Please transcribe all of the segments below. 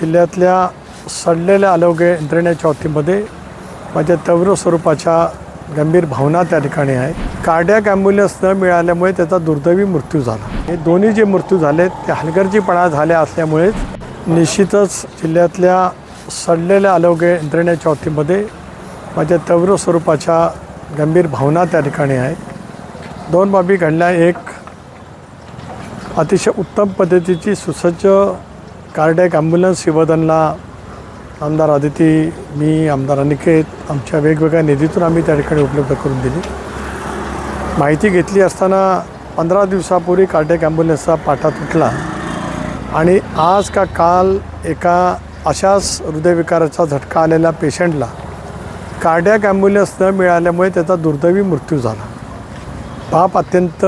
जिल्ह्यातल्या सडलेल्या आरोग्य यंत्रणेच्या बाबतीमध्ये माझ्या तव्र स्वरूपाच्या गंभीर भावना त्या ठिकाणी आहे. कार्डियाक ॲम्ब्युलन्स न मिळाल्यामुळे त्याचा दुर्दैवी मृत्यू झाला. हे दोन्ही जे मृत्यू झाले ते हलगर्जीपणा झाल्या असल्यामुळेच निश्चितच जिल्ह्यातल्या सडलेल्या आरोग्य यंत्रणेच्या बाबतीमध्ये माझ्या तव्र स्वरूपाच्या गंभीर भावना त्या ठिकाणी आहे. दोन बाबी घडल्या. एक अतिशय उत्तम पद्धतीची सुसज्ज कार्डॅक ॲम्ब्युलन्स शिवधनला आमदार आदिती मी आमदार अनिकेत आमच्या वेगवेगळ्या निधीतून आम्ही त्या ठिकाणी उपलब्ध करून दिली. माहिती घेतली असताना पंधरा दिवसापूर्वी कार्डियक ॲम्ब्युलन्सचा पाठा तुटला आणि आज का काल एका अशाच हृदयविकाराचा झटका आलेल्या पेशंटला कार्डॅक ॲम्ब्युलन्स न मिळाल्यामुळे त्याचा दुर्दैवी मृत्यू झाला. बाप अत्यंत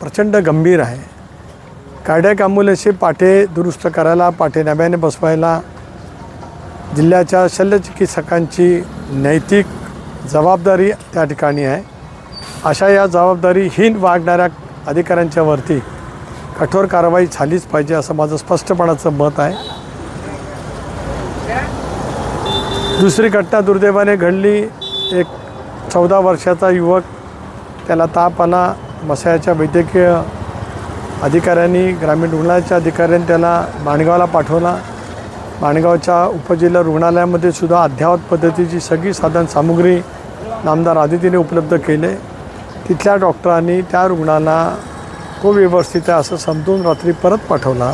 प्रचंड गंभीर आहे. कार्डॅक ॲम्ब्युलन्सचे पाठे दुरुस्त करायला पाठे नव्याने बसवायला जिल्ह्याच्या शल्यचिकित्सकांची नैतिक जबाबदारी त्या ठिकाणी आहे. अशा या जबाबदारीहीन वागणाऱ्या अधिकाऱ्यांच्यावरती कठोर कारवाई झालीच पाहिजे असं माझं स्पष्टपणाचं मत आहे. दुसरी घटना दुर्दैवाने घडली. एक चौदा वर्षाचा युवक त्याला ताप आला. मसायाच्या वैद्यकीय अधिकाऱ्यांनी ग्रामीण रुग्णालयाच्या अधिकाऱ्यांनी त्याला माणगावला पाठवला. माणगावच्या उपजिल्हा रुग्णालयामध्ये सुद्धा अद्ययावत पद्धतीची सगळी साधन सामुग्री नामदार आदितीने उपलब्ध केले. तिथल्या डॉक्टरांनी त्या रुग्णाला तो व्यवस्थित आहे असं समजून रात्री परत पाठवला.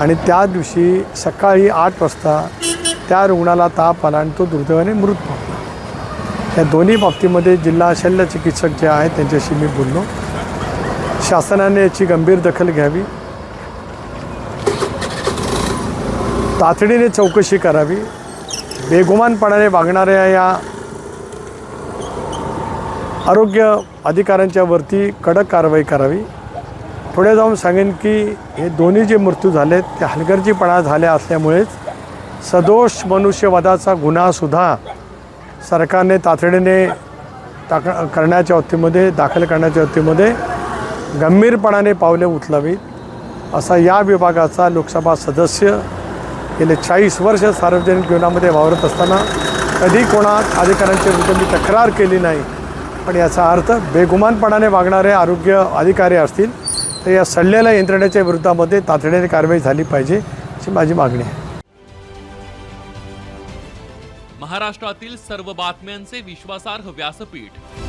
आणि त्या दिवशी सकाळी आठ वाजता त्या रुग्णाला ताप आला आणि तो दुर्दैवाने मृत पावला या दोन्ही बाबतीमध्ये जिल्हा शल्य चिकित्सक जे आहेत त्यांच्याशी मी बोललो. शासनाने याची गंभीर दखल घ्यावी. तातडीने चौकशी करावी. बेगुमानपणाने वागणाऱ्या या आरोग्य अधिकाऱ्यांच्या वरती कडक कारवाई करावी. पुढे जाऊन सांगेन की हे दोन्ही जे मृत्यू झालेत ते हलगर्जीपणा झाल्या असल्यामुळेच सदोष मनुष्यवादाचा गुन्हासुद्धा सरकारने तातडीने टाक करण्याच्या बाबतीमध्ये दाखल करण्याच्या बाबतीमध्ये गंभीरपणाने पावले उचलावीत असा या विभागाचा लोकसभा सदस्य गेले चाळीस वर्ष सार्वजनिक जीवनामध्ये वावरत असताना कधी कोणा अधिकाऱ्यांच्या विरुद्ध मी तक्रार केली नाही पण याचा अर्थ बेगुमानपणाने वागणारे आरोग्य अधिकारी असतील तर या सडलेल्या यंत्रणेच्या विरुद्धामध्ये तातडीने कारवाई झाली पाहिजे अशी माझी मागणी आहे. महाराष्ट्रातील सर्व बातम्यांचे विश्वासार्ह व्यासपीठ